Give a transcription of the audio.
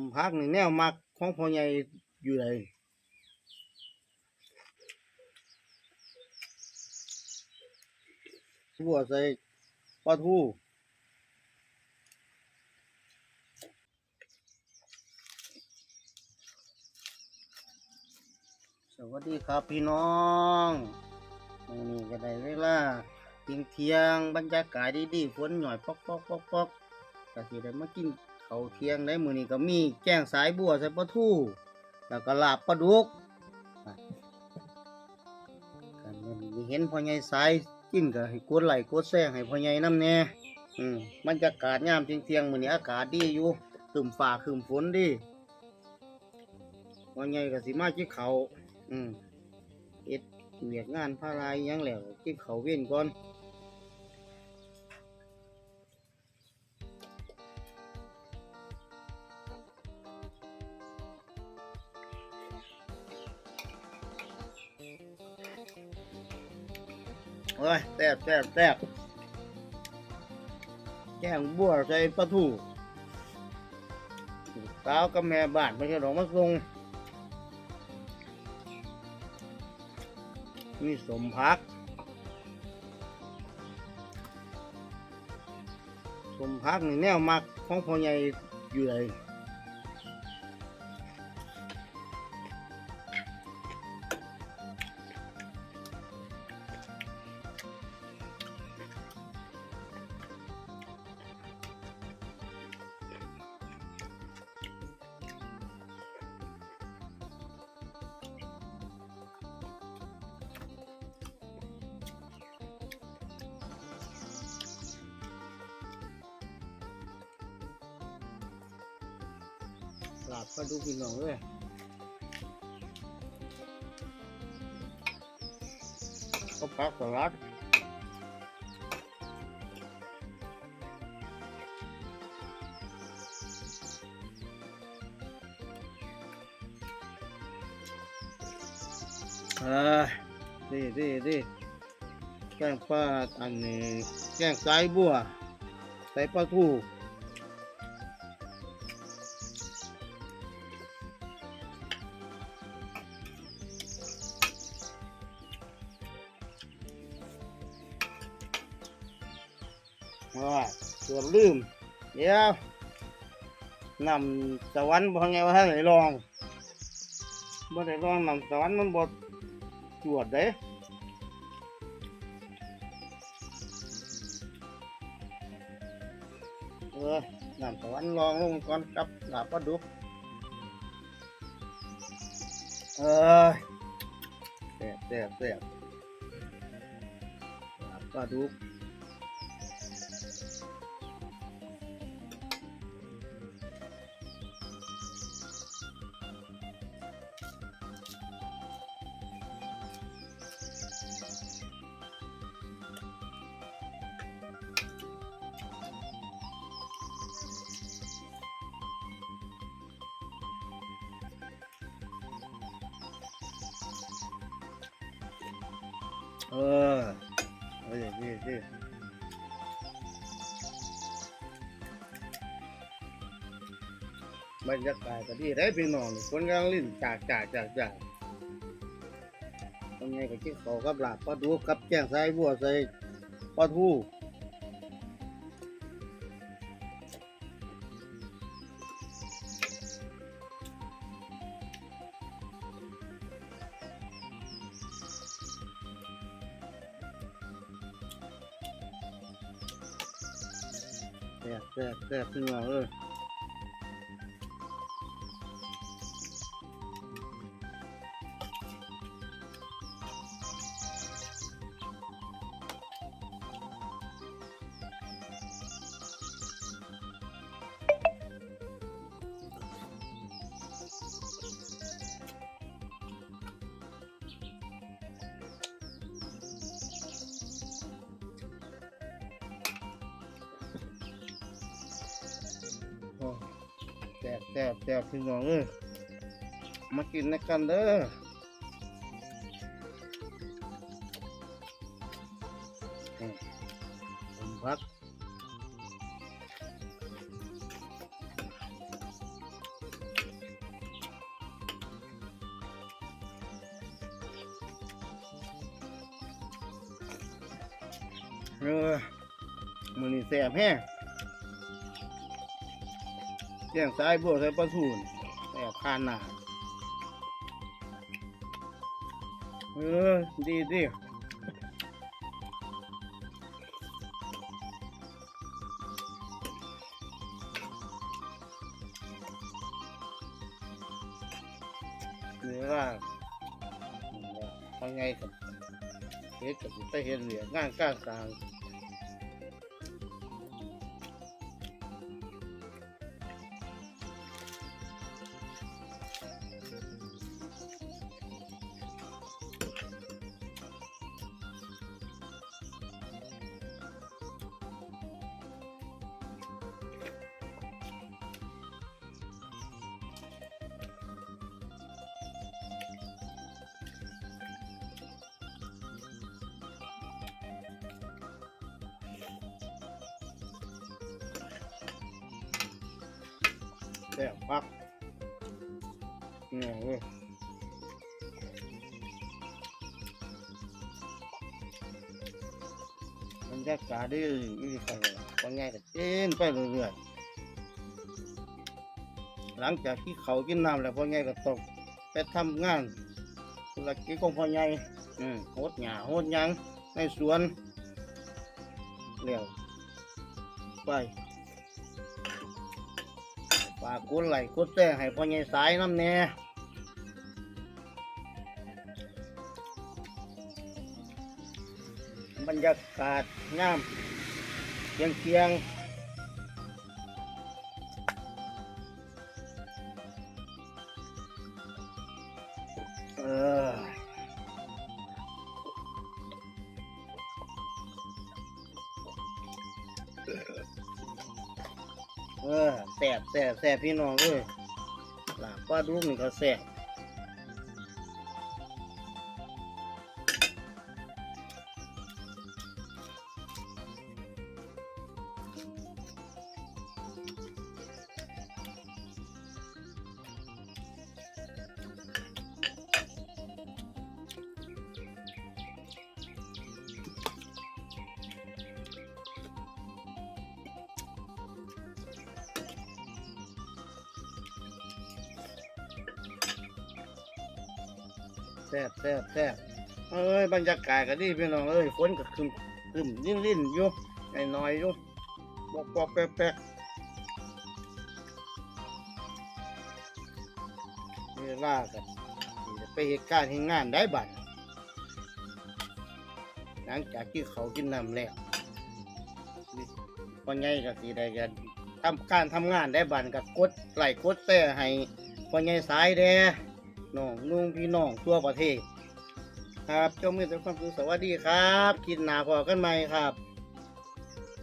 มพักนี่แนวมักของพ่อใหญ่อยู่ไหนบัวใส่ปลาทูสวัสดีครับพี่น้องนี่ก็ได้เวลาเที่ยงเที่ยงบรรยากาศดีๆฝนหน่อยปอกปอกปอกปอกก็สิได้มากิน ข้าเที่ยงได้มือนี้ก็มีแกงสายบัวใส่ปลาทูแล้วก็ลาบปลาดุกอะกันนี้เห็นพ่อใหญ่สายกินก็ให้กดไหลค์กดแชร์ให้พ่อใหญ่น้ำแน่อืมบรรยากาศยามเที่ยงๆมือนี้อากาศดีอยู่ครึมฟ้าครึมฝนดีพ่อใหญ่ก็สิมากินข้าอืมเฮ็ดเวียกงานพาลายยังแล้วกินข้าเว้นก่อน โอ้ยแซ่บแซ่บแซ่บแกงบัวใส่ปลาทูสาวกับแม่บ้านไม่ใช่หรอกมาส่งมีสมพัก สมพักนี่แนวมักของพ่อใหญ่อยู่ไหน ลับก็ดูพี่น้องเลยก็พักสลัดอ้ยดีดีดีแกงปลาอันนี้แกงสายบัวใส่ปลาทู โอ้ยเกือบลืม เดี๋ยวนำสวรรค์บ่ไงว่าท่านไหนลองบ่ได้ลองนำสวรรค์มันบ่จวดเด้เออนำสวรรค์ลองลงก่อนกับลาบปลาดุกเออแซ่บแซ่บแซ่บลาบปลาดุก เบรรยากาศก็ดีได้พี่น้องคนกำลังลิ้นจากจากจากจากตรงนี้ก็กินข้ากับหลาบปลาดูกับแกงใส่บัวใส่ปลาทูแซ่บแซ่บแซ่บพี่น้องเออ แซ่บแซ่บพี่น้องเอ้ยมากินนะกันเด้อผมพักเออมือนี่แสบแห้ เลี้ยงสายบัวใส่ปลาทูนแสบคานหนาเออ ดีดีนี่ว่าพอไงกับเฮ็ดกับไปเห็นเหลืองานก้างกลาง แซ่บปักเนี่ยเว้ยบรรยากาศดีอีกไปเลยว่าไงก็เต้นไปเรื่อยๆหลังจากที่เขากินน้ำแล้วพ่อไงก็ตกไปทำงานธุรกิจของพ่อใหญ่อืมโหดหญ้าโหดยังในสวนเลี้ยวไป ฝากกดไลค์กดแชร์ให้พ่อใหญ่สายน้ำแน่บรรยากาศงามเคียงเคียง เออแสบแสบแสบพี่น้องเอ้ยหลาบปลาดุกนี่ก็แสบ แสบแสบแสบเอ้ยบรรยากาศก็ดีพี่น้องเอ้ยฝนก็คึมคึมลิ่นลิ่นอยู่หน่อยน้อยอยู่ปอกปอกแปกแปกเวลากับไปเหตุการณ์เหตุงานได้บัดหลังจากที่เขากินน้ำแล้ววันไงก็สีได้กันทำการทำงานได้บัดกับกดไหลกดแส่ให้วันไงสายแด น้องนุ่งพี่น้องทั่วประเทศ ครับเจ้ามือทุกคนคือสวัสดีครับ กินหนาพอกันไหมครับ